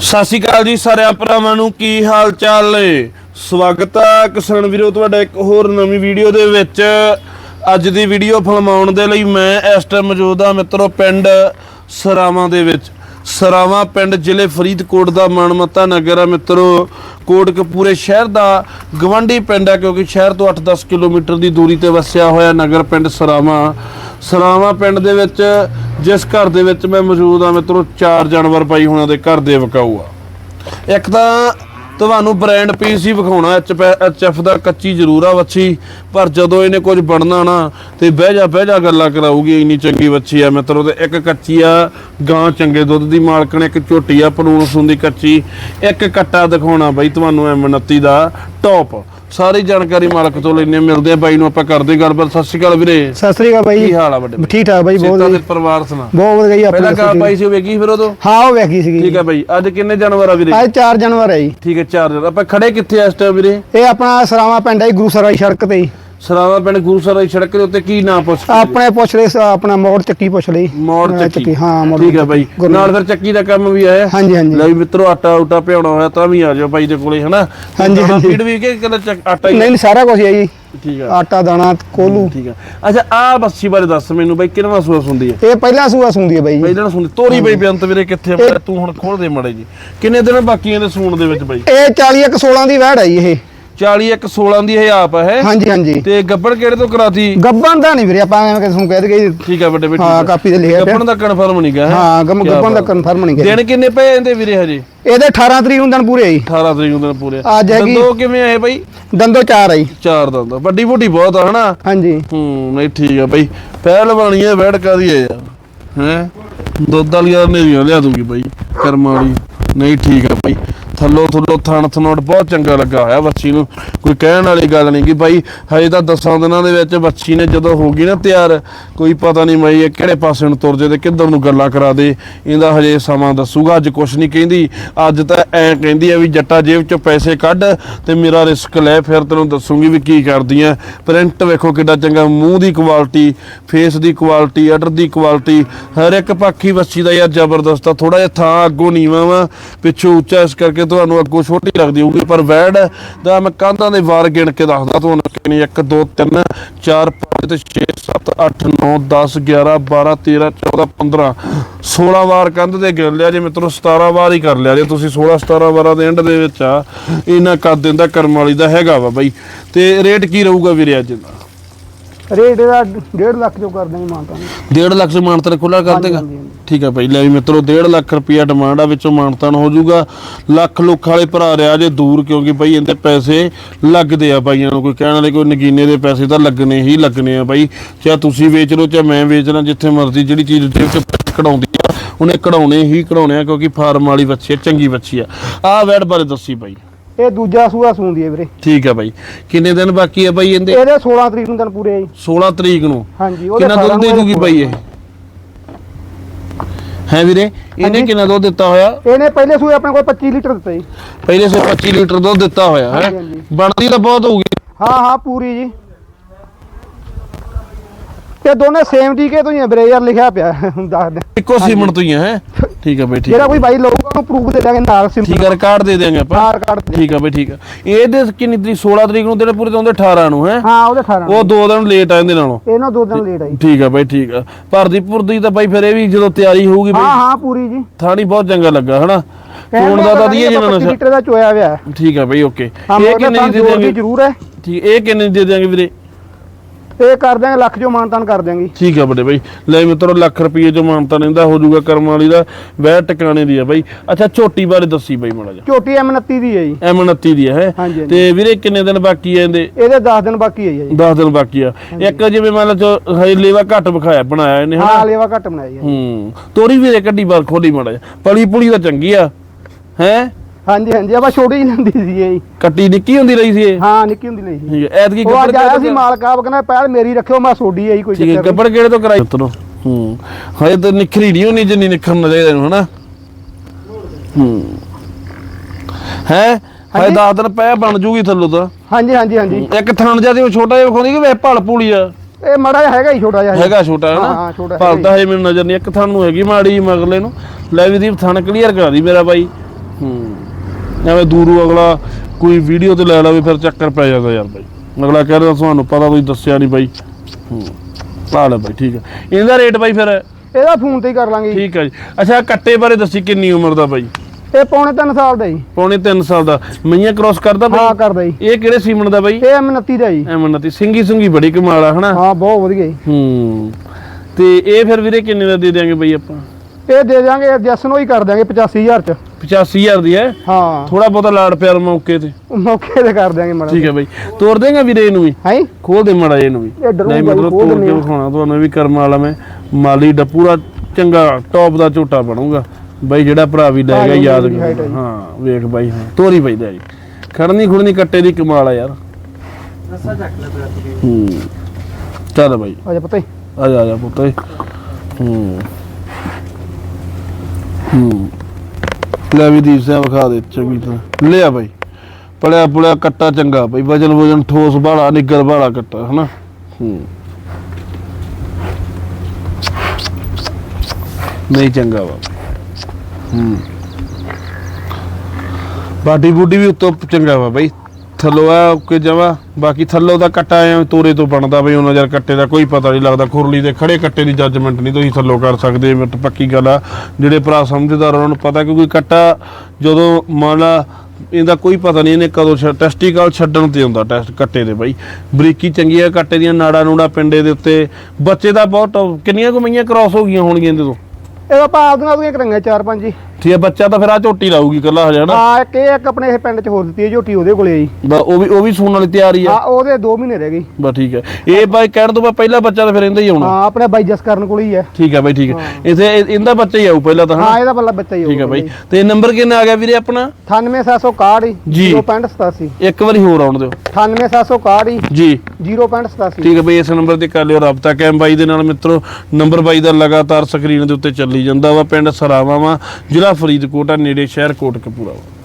ਸਤਿ ਸ਼੍ਰੀ ਅਕਾਲ ਜੀ ਸਾਰਿਆਂ ਭਰਾਵਾਂ ਨੂੰ, ਕੀ ਹਾਲ ਚਾਲ ਏ ਸਵਾਗਤ ਹੈ ਕਿਸਾਨ ਵੀਰੋ, ਤੁਹਾਡਾ ਇੱਕ ਹੋਰ ਨਵੀਂ ਵੀਡੀਓ ਦੇ ਵਿੱਚ। ਅੱਜ ਦੀ ਵੀਡੀਓ ਫਿਲਮਾਉਣ ਦੇ ਲਈ ਮੈਂ ਇਸ ਟਾਈਮ ਮੌਜੂਦ ਹਾਂ ਮਿੱਤਰੋ ਪਿੰਡ ਸਰਾਵਾਂ ਦੇ ਵਿੱਚ। ਸਰਾਵਾਂ ਪਿੰਡ ਜ਼ਿਲ੍ਹੇ ਫਰੀਦਕੋਟ ਦਾ ਮਨਮੱਤਾ ਨਗਰ ਆ ਮਿੱਤਰੋ। ਕੋਟਕਪੂਰੇ ਸ਼ਹਿਰ ਦਾ ਗਵੰਡੀ ਪਿੰਡ ਆ ਕਿਉਂਕਿ ਸ਼ਹਿਰ ਤੋਂ 8-10 ਕਿਲੋਮੀਟਰ ਦੀ ਦੂਰੀ ਤੇ ਵਸਿਆ ਹੋਇਆ ਨਗਰ ਪਿੰਡ ਸਰਾਵਾਂ। ਸਰਾਵਾਂ ਪਿੰਡ ਦੇ ਵਿੱਚ ਜਿਸ ਘਰ ਦੇ ਵਿੱਚ ਮੈਂ ਮੌਜੂਦ ਹਾਂ, ਮਿੱਤਰੋ, ਚਾਰ ਜਾਨਵਰ ਪਾਈ ਉਹਨਾਂ ਦੇ ਘਰ ਦੇ ਵਿਕਾਊ ਆ। ਇੱਕ ਤਾਂ ਤੁਹਾਨੂੰ ਬ੍ਰਾਂਡ ਪੀਸ ਹੀ ਵਿਖਾਉਣਾ ਐਚਐਫ ਦਾ ਕੱਚੀ ਜ਼ਰੂਰ ਆ ਵੱਛੀ, ਪਰ ਜਦੋਂ ਇਹਨੇ ਕੁਝ ਬਣਨਾ ਨਾ, ਤੇ ਬਹਿ ਜਾ ਬਹਿ ਜਾ ਗੱਲਾਂ ਕਰਾਊਗੀ, ਇੰਨੀ ਚੰਗੀ ਵੱਛੀ ਆ, ਮਿੱਤਰੋ, ਤੇ ਇੱਕ ਕੱਚੀ ਆ ਗਾਂ ਚੰਗੇ ਦੁੱਧ ਦੀ ਮਾਲਕਣ ਇੱਕ ਝੋਟੀ ਆ ਪਨੂਨ ਸੁੰਦੀ ਕੱਚੀ ਇੱਕ ਕੱਟਾ ਦਿਖਾਉਣਾ ਬਾਈ ਤੁਹਾਨੂੰ ਐਮ29 ਦਾ ਟੌਪ ਸਾਰੀ ਜਾਣਕਾਰੀ ਮਾਲਕ ਤੋਂ ਲੈਣੇ ਮਿਲਦੇ ਆ ਬਾਈ ਨੂੰ ਆਪਾਂ ਕਰਦੇ ਗੱਲਬਾਤ। ਸਤਿ ਸ਼੍ਰੀ ਅਕਾਲ ਵੀਰੇ। ਸਤਿ ਸ੍ਰੀ ਅਕਾਲ ਬਾਈ। ਕੀ ਹਾਲ ਆ ਵੱਡੇ? ਠੀਕ ਠਾਕ ਬਾਈ ਬਹੁਤ ਵਧੀਆ। ਪਰਿਵਾਰ ਸੁਣਾ। ਬਹੁਤ ਵਧੀਆ ਪਹਿਲਾਂ ਆਪਣੇ ਕਾ ਬਾਈ ਸੀ ਵੇਖੀ ਫਿਰ ਉਦੋਂ? ਹਾਂ ਉਹ ਵੇਖੀ ਸੀਗੀ ਠੀਕ ਹੈ ਬਾਈ ਅੱਜ ਕਿੰਨੇ ਜਾਨਵਰ ਆ ਵੀਰੇ? ਅੱਜ 4 ਜਨਵਰ ਹੈ ਜੀ। ਠੀਕ ਹੈ ਚਾਰ ਜਣ ਆਪਾਂ ਖੜੇ ਕਿੱਥੇ ਆ ਇਸ ਟਾਈਮ ਵੀਰੇ? ਇਹ ਆਪਣਾ ਸਰਾਵਾ ਪਿੰਡ ਹੈ ਜੀ, ਗੁਰੂਸਰਾਈ ਸੜਕ ਤੇ ਜੀ। ਸਰਾਵਾ ਪਿੰਡ ਗੁਰੂਸਰ ਦੀ ਸੜਕ ਦੇ ਉੱਤੇ ਕੀ ਨਾਮ ਪੁੱਛ ਆਪਣੇ ਪੁੱਛ ਲਈ ਆਪਣਾ ਮੋੜ ਚੱਕੀ ਪੁੱਛ ਲਈ। ਮੋੜ ਚੱਕੀ। ਹਾਂ ਮੋੜ ਠੀਕ ਹੈ ਬਾਈ। ਨਾਲ ਫਿਰ ਚੱਕੀ ਦਾ ਕੰਮ ਵੀ ਆਇਆ। ਹਾਂਜੀ ਹਾਂਜੀ। ਲੈ ਮਿੱਤਰੋ ਆਟਾ ਉਟਾ ਪਿਆਉਣਾ ਹੋਇਆ ਤਾਂ ਵੀ ਆ ਜਾਓ ਬਾਈ ਦੇ ਕੋਲੇ ਹਨਾ? ਹਾਂਜੀ, ਹਾਂਜੀ। ਫੀਡ ਵੀ ਕਿ ਕਹਿੰਦਾ ਆਟਾ ਹੀ ਨਹੀਂ ਨਹੀਂ ਸਾਰਾ ਕੁਝ ਹੈ ਜੀ। ਠੀਕ ਆ। ਆਟਾ ਦਾਣਾ ਕੋਲੂ। ਠੀਕ ਆ। ਅੱਛਾ ਆ ਬੱਸੀ ਬਾਰੇ ਦੱਸ ਮੈਨੂੰ ਬਾਈ ਕਿੰਨਾ ਸੂਆ ਸੁੰਦੀ ਹੈ ਇਹ ਪਹਿਲਾ ਸੂਆ ਸੁੰਦੀ ਹੈ ਬਾਈ ਜੀ। ਪਹਿਲਾਂ ਸੁਣਦੀ ਤੋਰੀ ਬਾਈ ਬੇਅੰਤ ਵੀਰੇ ਕਿੱਥੇ? ਤੂੰ ਹੁਣ ਖੋਲ ਦੇ ਮੜੇ ਜੀ। ਕਿੰਨੇ ਦਿਨ ਬਾਕੀ ਇਹਦੇ ਸੂਣ ਦੇ ਵਿੱਚ ਬਾਈ? ਇਹ 40 ਇੱਕ 16 ਦੀ ਵਹਿੜ ਹੈ ਜੀ ਇਹ। 40 ਇੱਕ 16 ਦੀ ਇਹ ਆਪ ਹੈ। ਹਾਂਜੀ ਹਾਂਜੀ। ਤੇ ਗੱਬੜ ਕਿਹੜੇ ਤੋਂ ਕਰਾਤੀ? ਗੱਬਣ ਦਾ ਨਹੀਂ ਵੀਰੇ ਆਪਾਂ ਐਵੇਂ ਕਿਸੇ ਨੂੰ ਕਹਿ ਦਈਏ। ਠੀਕ ਆ ਵੱਡੇ ਬੇਟੀ ਹਾਂ ਕਾਪੀ ਤੇ ਲਿਖਿਆ ਪਿਆ। ਗੱਬਣ ਦਾ ਕਨਫਰਮ ਨਹੀਂ ਗਾ ਹੈਂ? ਹਾਂ ਗੱਬਣ ਦਾ। ਕਨਫਰਮ ਨਹੀਂ ਗਿਆ। ਦਿਨ ਕਿੰਨੇ ਪਏ ਇਹਦੇ ਵੀਰੇ ਹਜੇ? ਇਹਦੇ 18 ਤਰੀਕ ਨੂੰ ਦਿਨ ਪੂਰੇ ਹੈ ਜੀ। 18 ਤਰੀਕ ਨੂੰ ਦਿਨ ਪੂਰੇ। ਅੱਜ ਹੈਗੀ- ਦੋ ਕਿਵੇਂ ਆਏ ਬਾਈ? ਦੰਦੋ 4 ਹੈ ਜੀ। ਚਾਰ ਦੰਦ ਵੱਡੀ ਵੱਡੀ ਬਹੁਤ ਆ ਹਨਾ? ਹਾਂਜੀ। ਹੂੰ ਨਹੀਂ ਠੀਕ ਆ ਬਾਈ। ਪਹਿਲਵਾਨੀ ਹੈ ਵੈੜ ਕਾਦੀ ਹੈ ਯਾਰ? ਹੈ? ਦੁੱਧ ਵਾਲੀਆਂ ਨੇਰੀਆਂ ਲਿਆ ਦੂਗੀ ਬਾਈ ਕਰਮਾਂ ਵਾਲੀ। ਨਹੀਂ ਠੀਕ ਆ ਬਾਈ। ਥੱਲੋ ਥੱਲੋ ਥਣ ਥਨੋਟ ਬਹੁਤ ਚੰਗਾ ਲੱਗਾ ਹੋਇਆ ਬੱਚੀ ਨੂੰ। ਕੋਈ ਕਹਿਣ ਵਾਲੀ ਗੱਲ ਨਹੀਂ ਕਿ ਬਾਈ ਹਜੇ ਤਾਂ 10 ਦਿਨਾਂ ਦੇ ਵਿੱਚ ਬੱਚੀ ਨੇ ਜਦੋਂ ਹੋ ਗਈ ਨਾ ਤਿਆਰ, ਕੋਈ ਪਤਾ ਨਹੀਂ ਮੈਂ ਇਹ ਕਿਹੜੇ ਪਾਸੇ ਨੂੰ ਤੁਰ ਜੇ ਤੇ ਕਿੱਧਰ ਨੂੰ ਗੱਲਾਂ ਕਰਾ ਦੇ। ਇਹਦਾ ਹਜੇ ਸਮਾਂ ਦੱਸੂਗਾ, ਅੱਜ ਕੁਛ ਨਹੀਂ ਕਹਿੰਦੀ। ਅੱਜ ਤਾਂ ਐ ਕਹਿੰਦੀ ਆ ਵੀ ਜੱਟਾ ਜੇਬ ਚੋਂ ਪੈਸੇ ਕੱਢ ਤੇ ਮੇਰਾ ਰਿਸਕ ਲੈ, ਫਿਰ ਤੈਨੂੰ ਦੱਸੂਗੀ ਵੀ ਕੀ ਕਰਦੀ ਆ ਪ੍ਰਿੰਟ ਵੇਖੋ ਕਿੱਡਾ ਚੰਗਾ, ਮੂੰਹ ਦੀ ਕੁਆਲਿਟੀ ਫੇਸ ਦੀ ਕੁਆਲਿਟੀ, ਅਡਰ ਦੀ ਕੁਆਲਿਟੀ, ਹਰ ਇੱਕ ਪੱਖੀ ਬੱਚੀ ਦਾ ਯਾਰ ਜ਼ਬਰਦਸਤ ਆ। ਥੋੜਾ ਜਿਹਾ ਥਾਂ ਅੱਗੋਂ ਨੀਵਾਂ ਵਾ, ਪਿੱਛੋਂ ਉੱਚਾ ਇਸ ਕਰਕੇ ਤੁਹਾਨੂੰ ਅੱਗੋਂ ਛੋਟੀ ਲੱਗਦੀ ਹੋਊਗੀ, ਪਰ ਵੈੜ ਦਾ ਮੈਂ ਕੰਧਾਂ ਦੇ ਵਾਰ ਗਿਣ ਕੇ ਦੱਸਦਾ ਤੁਹਾਨੂੰ ਕਿੰਨੀ 1 2 3 4 5 ਤੇ 6 7 8 9 10 11 12 13 14 15 16 ਵਾਰ ਕੰਧ ਦੇ ਗਿਣ ਲਿਆ ਜੇ ਮਿੱਤਰੋ 17 ਵਾਰ ਹੀ ਕਰ ਲਿਆ ਜੇ ਤੁਸੀਂ 16 17 ਵਾਰਾਂ ਦੇ ਐਂਡ ਦੇ ਵਿੱਚ ਆ ਇਹਨਾਂ ਕਰ ਦਿੰਦਾ ਕਰਮ ਵਾਲੀ ਦਾ ਹੈਗਾ ਵਾ ਬਾਈ। ਤੇ ਰੇਟ ਕੀ ਰਹੂਗਾ ਵੀਰੇ ਅੱਜ ਦਾ? ਰੇਟ ਇਹਦਾ 1.5 ਲੱਖ ਜੋ ਕਰ ਦਾਂਗੇ ਮਾਨਤਾ ਨੂੰ। 1.5 ਲੱਖ ਮਾਨਤਨ ਖੁੱਲਾ ਕਰ ਦੇਗਾ? ਹਾਂਜੀ, ਹਾਂਜੀ। ਠੀਕ ਹੈ ਭਾਈ। ਲੈ ਵੀ ਮਿੱਤਰੋ 1.5 ਲੱਖ ਰੁਪਿਆ ਡਿਮਾਂਡ ਆ ਵਿੱਚੋਂ ਮਾਨਤਨ ਹੋ ਜਾਊਗਾ। ਲੱਖ ਲੁੱਖ ਵਾਲੇ ਭਰਾ ਰਿਆ ਜੇ ਦੂਰ ਕਿਉਂਕਿ ਭਾਈ ਇਹਦੇ ਪੈਸੇ ਲੱਗਦੇ ਆ ਬਾਈਆਂ ਨੂੰ। ਕੋਈ ਕਹਿਣ ਵਾਲੇ ਕੋਈ ਨਗੀਨੇ ਦੇ ਪੈਸੇ ਤਾਂ ਲੱਗਣੇ ਹੀ ਲੱਗਣੇ ਆ ਬਾਈ ਚਾਹੇ ਤੁਸੀਂ ਵੇਚ ਲਓ ਚਾਹੇ ਮੈਂ ਵੇਚ ਲਾਂ ਜਿੱਥੇ ਮਰਜ਼ੀ ਜਿਹੜੀ ਚੀਜ਼ ਦੇ ਵਿੱਚ ਕਢਾਉਂਦੀ ਆ ਉਹਨੇ ਕਢਾਉਣੇ ਹੀ ਕਢਾਉਣੇ ਆ ਕਿਉਂਕਿ ਫਾਰਮ ਵਾਲੀ ਬੱਚੀ ਆ ਚੰਗੀ ਬੱਚੀ ਆ। ਆਹ ਵੈੜ ਬਾਰੇ ਦੱਸੀ ਬਾਈ ਇਹ ਦੂਜਾ ਸੂਆ ਸੂੰਦੀ ਹੈ ਵੀਰੇ। ਠੀਕ ਆ ਬਾਈ। ਕਿੰਨੇ ਦਿਨ ਬਾਕੀ ਆ ਬਾਈ ਇਹਦੇ? ਇਹਦੇ 16 ਤਰੀਕ ਨੂੰ ਦਿਨ ਪੂਰੇ ਹੈ ਜੀ। 16 ਤਰੀਕ ਨੂੰ? ਹਾਂਜੀ ਉਹਦੇ ਕਿੰਨਾ ਦੁੱਧ 18 ਦੇ ਦੂਗੀ ਬਾਈ ਇਹ? ਹੈ ਵੀਰੇ ਇਹਨੇ। ਕਿੰਨਾ ਦੁੱਧ ਦਿੱਤਾ ਹੋਇਆ? ਇਹਨੇ ਪਹਿਲੇ ਸੂਏ ਆਪਣੇ ਕੋਲ 25 ਲੀਟਰ ਦਿੱਤਾ ਜੀ। ਪਹਿਲੇ ਸੇ 25 ਲੀਟਰ ਦੁੱਧ ਦਿੱਤਾ ਹੋਇਆ ਹੈ। ਬਣਦੀ ਤਾਂ ਬਹੁਤ ਹੋਊਗੀ। ਹਾਂ ਹਾਂ ਪੂਰੀ ਜੀ। ਤੇ ਦੋਨੇ ਸੇਮ ਟੀਕੇ ਤੋਂ ਹੀ ਆ ਯਾਰ ਲਿਖਿਆ ਪਿਆ ਦੱਸ ਦੇ। ਇੱਕੋ ਸੀਮਣ ਤੋਂ ਹੀ ਹੈ? ਠੀਕ ਹੈ ਬਈ ਠੀਕ ਜਿਹੜਾ ਕੋਈ ਬਾਈ। ਲਊਗਾ ਉਹਨੂੰ ਪ੍ਰੂਫ ਦੇ ਦਾਂਗੇ ਨਾਲ ਸਿਮ ਠੀਕ ਹੈ ਰਿਕਾਰਡ ਦੇ ਦੇਾਂਗੇ ਆਪਾਂ। ਆਧਾਰ ਕਾਰਡ ਠੀਕ ਹੈ ਬਈ ਠੀਕ ਹੈ ਇਹਦੇ ਕਿੰਨੀ ਤਰੀਕ 16 ਤਰੀਕ ਨੂੰ ਤੇਰੇ ਪੂਰੇ ਤੇ ਆਉਂਦੇ 18 ਨੂੰ ਹੈ? ਹਾਂ ਉਹਦੇ 18 ਉਹ ਦੋ ਦਿਨ ਲੇਟ ਆ ਇਹਦੇ ਨਾਲੋਂ। ਇਹਨਾਂ ਦੋ ਦਿਨ ਲੇਟ ਆਈ ਠੀਕ ਹੈ ਬਈ ਠੀਕ ਹੈ ਭਰਦੀ ਪੁਰਦੀ ਤਾਂ ਬਾਈ ਫਿਰ ਇਹ ਵੀ ਜਦੋਂ ਤਿਆਰੀ ਹੋਊਗੀ ਹਾਂ ਬਈ। ਹਾਂ ਪੂਰੀ ਜੀ। ਥਾਣੀ ਬਹੁਤ ਚੰਗਾ ਲੱਗਾ ਹਨਾ? ਚੋਣ ਦਾ ਤਾਂ ਇਹ ਜਿਹਨਾਂ 25 ਨੂੰ ਲੀਟਰ ਦਾ ਚੋਇਆ ਹੋਇਆ। ਠੀਕ ਹੈ ਬਈ ਓਕੇ। ਇਹ ਕਿੰਨੇ ਦੀ ਦੇ ਦੀ ਦੇਾਂਗੇ ਜ਼ਰੂਰ ਹੈ। ਠੀਕ ਇਹ ਕਿੰਨੇ ਦੀ ਦੇ ਦੇਾਂਗੇ ਵੀਰੇ? ਤੇ ਕਰ ਦਾਂਗੇ ਲੱਖ ਜੋ ਮਾਨਤਾਨ ਕਰ ਦਾਂਗੇ ਠੀਕ ਆ ਵੱਡੇ ਬਾਈ। ਲੈ ਮਿੱਤਰੋ ਲੱਖ ਰੁਪਏ ਜੋ ਮਾਨਤਾ ਰਹਿੰਦਾ ਹੋ ਜਾਊਗਾ ਕਰਮ ਵਾਲੀ ਦਾ। ਵਹਿ ਟਿਕਾਣੇ ਦੀ ਆ ਬਾਈ। ਅੱਛਾ ਝੋਟੀ ਬਾਰੇ ਦੱਸੀ ਬਾਈ ਮਾੜਾ ਜਿਹਾ। ਝੋਟੀ M29 ਦੀ ਹੈ ਜੀ। ਐਮ 29 ਦੀ ਹੈ? ਹਾਂਜੀ, ਹਾਂਜੀ। ਤੇ ਵੀਰੇ ਕਿੰਨੇ ਦਿਨ ਬਾਕੀ ਆ ਇਹਦੇ? ਇਹਦੇ 10 ਦਿਨ ਬਾਕੀ ਹੈ ਜੀ। 10 ਦਿਨ ਬਾਕੀ ਆ। ਇੱਕ ਜਿਵੇਂ ਮੰਨ ਲਓ ਹਜੇ ਲੇਵਾ ਘੱਟ ਵਿਖਾਇਆ ਬਣਾਇਆ ਇਹਨੇ ਹਾਂ ਲੇਵਾ ਘੱਟ ਬਣਾਈ ਹੈ ਹੂੰ। ਤੋਰੀ ਵੀਰੇ ਕੱਢੀ ਬਾਰ ਖੋਲੀ ਮਾੜਾ ਜਿਹਾ। ਪਲੀ ਪੁਲੀ ਤਾਂ ਚੰਗੀ ਆ। ਹੈ? ਹਾਂਜੀ ਹਾਂਜੀ ਆਪਾਂ ਛੋਟੀ ਹੀ ਲੈਂਦੀ ਸੀ ਇਹ ਕੱਟੀ ਨਿੱਕੀ ਹੁੰਦੀ ਰਹੀ ਸੀ ਇਹ? ਹਾਂ ਨਿੱਕੀ ਹੁੰਦੀ ਲਈ ਸੀ। ਠੀਕ ਹੈ ਐਤਕੀ ਉਹ ਅੱਜ ਆਇਆ ਸੀ ਮਾਲਕ ਆਪ ਕਹਿੰਦਾ ਪਹਿਲ ਮੇਰੀ ਰੱਖਿਓ ਮੈਂ ਸੋਡੀ ਆਈ ਕੋਈ ਠੀਕ ਹੈ ਚੱਕਰ ਗੱਬੜ ਕਿਹੜੇ ਤੋਂ ਕਰਾਈ? ਮਿੱਤਰੋ। ਹੂੰ ਹਜੇ ਤਾਂ ਨਿਖਰੀ ਨਹੀਂ ਹੋਣੀ ਜਿੰਨੀ ਨਿਖਰਨਾ ਚਾਹੀਦਾ ਨੂੰ ਹਨਾ? ਹੂੰ। ਹੈ? ਹਜੇ ਹਾਂਜੀ। 10 ਦਿਨ ਪੈ ਬਣ ਜੂਗੀ ਥੱਲੋਂ ਤਾਂ। ਹਾਂਜੀ ਹਾਂਜੀ ਹਾਂਜੀ। ਇੱਕ ਥਣ ਜਿਹਾ ਤੇ ਉਹ ਛੋਟਾ ਜਿਹਾ ਵਿਖਾਉਂਦੀ ਕਿ ਵੇ ਭਲ ਪੂਲੀ ਆ। ਇਹ ਮੜਾ ਜਿਹਾ ਹੈਗਾ ਹੀ ਛੋਟਾ ਜਿਹਾ। ਹੈਗਾ ਛੋਟਾ ਹੈ ਹਾਂ, ਨਾ ਹਾਂ, ਛੋਟਾ ਭਲ ਹੈਗਾ ਤਾਂ ਹਜੇ ਮੈਨੂੰ ਨਜ਼ਰ ਨਹੀਂ ਇੱਕ ਥਣ ਨੂੰ ਹੈਗੀ ਮਾੜੀ ਜਿਹੀ ਮਗਰਲੇ ਨੂੰ। ਲੈ ਵੀ ਦੀਪ ਥਣ ਕਲੀਅਰ ਕਰਾ ਦੀ ਮੇਰਾ ਬਾਈ। ਐਵੇਂ ਦੂਰੋਂ ਅਗਲਾ ਕੋਈ ਵੀਡੀਓ ਤੇ ਲੈ ਲਵੇ ਫਿਰ ਚੱਕਰ ਪੈ ਜਾਂਦਾ ਯਾਰ ਬਾਈ। ਅਗਲਾ ਕਹਿੰਦਾ ਤੁਹਾਨੂੰ ਪਤਾ ਤੁਸੀਂ ਦੱਸਿਆ ਨਹੀਂ ਬਾਈ। ਹੂੰ। ਆ ਲੈ ਬਾਈ ਠੀਕ ਹੈ ਇਹਦਾ ਰੇਟ ਬਾਈ ਫਿਰ? ਇਹਦਾ ਫੋਨ ਤੇ ਹੀ ਕਰ ਲਾਂਗੇ। ਠੀਕ ਹੈ ਜੀ। ਅੱਛਾ ਕੱਟੇ ਬਾਰੇ ਦੱਸੀ ਕਿੰਨੀ ਉਮਰ ਦਾ ਬਾਈ? ਇਹ ਪੌਣੇ 3 ਸਾਲ ਦਾ ਜੀ। ਪੌਣੇ 3 ਸਾਲ ਦਾ। ਮਈਆਂ ਕ੍ਰਾਸ ਕਰਦਾ ਹਾਂ ਬਾਈ ਕਰਦਾ ਜੀ। ਇਹ ਕਿਹੜੇ ਸੀਮਨ ਦਾ ਬਾਈ? ਇਹ M29 ਦਾ ਜੀ। ਐਵੇਂ ਨਤੀ ਸਿੰਗੀ ਸੁੰਗੀ ਬੜੀ ਕਮਾਲ ਆ ਹਨਾ? ਹਾਂ ਬਹੁਤ ਵਧੀਆ ਜੀ। ਹੂੰ। ਤੇ ਇਹ ਫਿਰ ਵੀਰੇ ਕਿੰਨੇ ਦਾ ਦੇ ਦਿਆਂਗੇ ਬਾਈ ਆਪਾਂ? ਇਹ ਦੇ ਦਿਆਂਗੇ ਜਸਨੋ ਹੀ ਕਰ ਦਿਆਂਗੇ 85000 ਚ। 85000 ਦੀ ਹੈ? ਹਾਂ। ਥੋੜਾ ਬਹੁਤਾ ਲਾੜ ਪਿਆਰ ਮੌਕੇ ਤੇ। ਮੌਕੇ ਤੇ ਕਰ ਦਿਆਂਗੇ ਮੜਾ ਠੀਕ ਹੈ ਬਾਈ। ਤੋੜ ਦੇਗਾ ਵੀਰੇ ਇਹਨੂੰ ਵੀ? ਹੈ? ਖੋਲ ਦੇ ਮੜਾ ਇਹਨੂੰ ਵੀ। ਨਹੀਂ ਜੀ, ਮਤਲਬ ਤੋੜ ਕੇ ਆ। ਵਿਖਾਉਣਾ ਤੁਹਾਨੂੰ ਵੀ ਕਰਮ ਵਾਲਾ ਮੈਂ। ਮਾਲੀ ਦਾ ਪੂਰਾ ਚੰਗਾ ਟੌਪ ਦਾ ਝੋਟਾ ਬਣੂਗਾ। ਬਾਈ ਜਿਹੜਾ ਭਰਾ ਵੀ ਲੈ ਹਾਂ, ਗਿਆ ਜੀ, ਯਾਦ ਜੀ, ਹੈ ਜੀ। ਵੇਖ ਬਾਈ ਹਾਂ। ਤੋਰੀ ਪਈ ਦਾ ਜੀ। ਖੜਨੀ ਖੁੜਨੀ ਕੱਟੇ ਦੀ ਕਮਾਲ ਆ ਯਾਰ। ਰਸਾ ਚੱਕ ਲੈ ਬਰਾਤ ਹੂੰ। ਚੱਲ ਬਾਈ। ਅਜੇ ਪਤਾ ਹੀ ਆ ਜਾ ਆ ਜਾ ਪੁੱਤ। ਹੂੰ। ਹੂੰ। ਲੈ ਵੀ ਦੀਪ ਸਿੰਘ ਵਿਖਾ ਦੇ ਚੰਗੀ ਤਰ੍ਹਾਂ। ਲਿਆ ਬਾਈ। ਪੜਿਆ ਪੁੜਿਆ ਕੱਟਾ ਚੰਗਾ ਬਾਈ। ਵਜਨ ਵਜਨ ਠੋਸ ਬਾਲਾ ਨਿੱਗਰ ਬਾਲਾ ਕੱਟਾ ਹਨਾ? ਹੂੰ। ਨਹੀਂ ਚੰਗਾ ਵਾ ਹੂੰ। ਬਾਡੀ ਬੂਡੀ ਵੀ ਉੱਤੋਂ ਚੰਗਾ ਵਾ ਬਾਈ। ਥੱਲੋਂ ਆ ਕਿ ਜਵਾ ਬਾਕੀ ਥੱਲੋਂ ਦਾ ਕੱਟਾ ਐ ਤੋਰੇ ਤੋਂ ਬਣਦਾ ਬਈ, ਉਹਨਾਂ ਯਾਰ ਕੱਟੇ ਦਾ ਕੋਈ ਪਤਾ ਨਹੀਂ ਲੱਗਦਾ। ਖੁਰਲੀ ਦੇ ਖੜੇ ਕੱਟੇ ਦੀ ਜੱਜਮੈਂਟ ਨਹੀਂ ਤੁਸੀਂ ਥੱਲੋਂ ਕਰ ਸਕਦੇ ਬਟ ਪੱਕੀ ਗੱਲ ਆ। ਜਿਹੜੇ ਭਰਾ ਸਮਝਦਾਰ ਉਹਨਾਂ ਨੂੰ ਪਤਾ ਕਿ ਕੱਟਾ ਜਦੋਂ ਮੰਨ ਇਹਦਾ ਕੋਈ ਪਤਾ ਨਹੀਂ ਇਹਨੇ ਕਦੋਂ ਟੈਸਟੀਕਲ ਛੱਡਣ ਤੇ ਹੁੰਦਾ ਟੈਸਟ ਕੱਟੇ ਦੇ ਬਾਈ। ਬਰੀਕੀ ਚੰਗੀ ਆ ਕੱਟੇ ਦੀਆਂ ਨਾੜਾ ਨੂੜਾ ਪਿੰਡੇ ਦੇ ਉੱਤੇ। ਬੱਚੇ ਦਾ ਬਹੁਤ, ਕਿੰਨੀਆਂ ਕੁ ਮਈਆਂ ਕ੍ਰਾਸ ਹੋ ਗਈਆਂ ਹੋਣਗੀਆਂ ਇਹਦੇ ਤੋਂ? ਇਹਦਾ ਭਾਅ ਦੀਆਂ ਕਰਾਂਗੇ ਚਾਰ ਪੰਜ ਜੀ ਠੀਕ ਹੈ ਬੱਚਾ ਤਾਂ ਫਿਰ ਆ ਝੋਟੀ ਲਾਊਗੀ ਕੱਲਾ ਹਜੇ ਹਨਾ? ਹਾਂ ਇੱਕ ਇਹ ਇੱਕ ਆਪਣੇ ਇਹ ਪਿੰਡ ਚ ਹੋਰ ਦਿੱਤੀ ਹੈ ਝੋਟੀ ਉਹਦੇ ਕੋਲੇ ਜੀ। ਬਸ ਉਹ ਵੀ ਉਹ ਵੀ ਸੂਣ ਵਾਲੀ ਤਿਆਰੀ ਆ? ਹਾਂ ਉਹਦੇ 2 ਮਹੀਨੇ ਰਹਿ ਗਏ। ਬਸ ਠੀਕ ਹੈ। ਇਹ ਬਾਈ ਕਹਿਣ ਤੋਂ ਬਾਅਦ ਪਹਿਲਾ ਬੱਚਾ ਤਾਂ ਫਿਰ ਇਹਦਾ ਹੀ ਆਉਣਾ। ਹਾਂ ਆਪਣੇ ਬਾਈ ਜਸ ਕਰਨ ਕੋਲ ਹੀ ਹੈ ਠੀਕ ਹੈ ਬਾਈ ਠੀਕ ਹੈ। ਇਥੇ ਇਹਦਾ ਬੱਚਾ ਹੀ ਆਊ ਪਹਿਲਾਂ ਤਾਂ ਹਾਂ ਇਹਦਾ ਬੱਲਾ ਬੱਚਾ ਹੀ ਠੀਕ ਹੈ ਬਾਈ। ਤੇ ਨੰਬਰ ਕਿੰਨਾ ਆ ਗਿਆ ਵੀਰੇ ਆਪਣਾ? 98761 ਜੀ। 0.87 ਇੱਕ ਵਾਰੀ ਹੋਰ ਆਉਣ ਦਿਓ। 98761 ਜੀ 0.87 ਠੀਕ ਹੈ ਬਾਈ ਇਸ ਨੰਬਰ ਤੇ ਕਰ ਲਿਓ ਰਾਬਤਾ ਕੈਮ ਬਾਈ ਦੇ ਨਾਲ ਮਿੱਤਰੋ। ਨੰਬਰ ਬਾਈ ਦਾ ਲਗਾਤਾਰ ਸਕਰੀਨ ਦੇ ਉੱਤੇ ਚੱਲੀ ਜਾਂਦਾ ਵਾ ਪਿੰਡ ਸਰਾਵਾ ਵਾ। ਜ਼ਿਲ੍ਹਾ ਫਰੀਦਕੋਟ ਆ ਨੇੜੇ ਸ਼ਹਿਰ ਕੋਟਕਪੂਰਾ ਵਾ।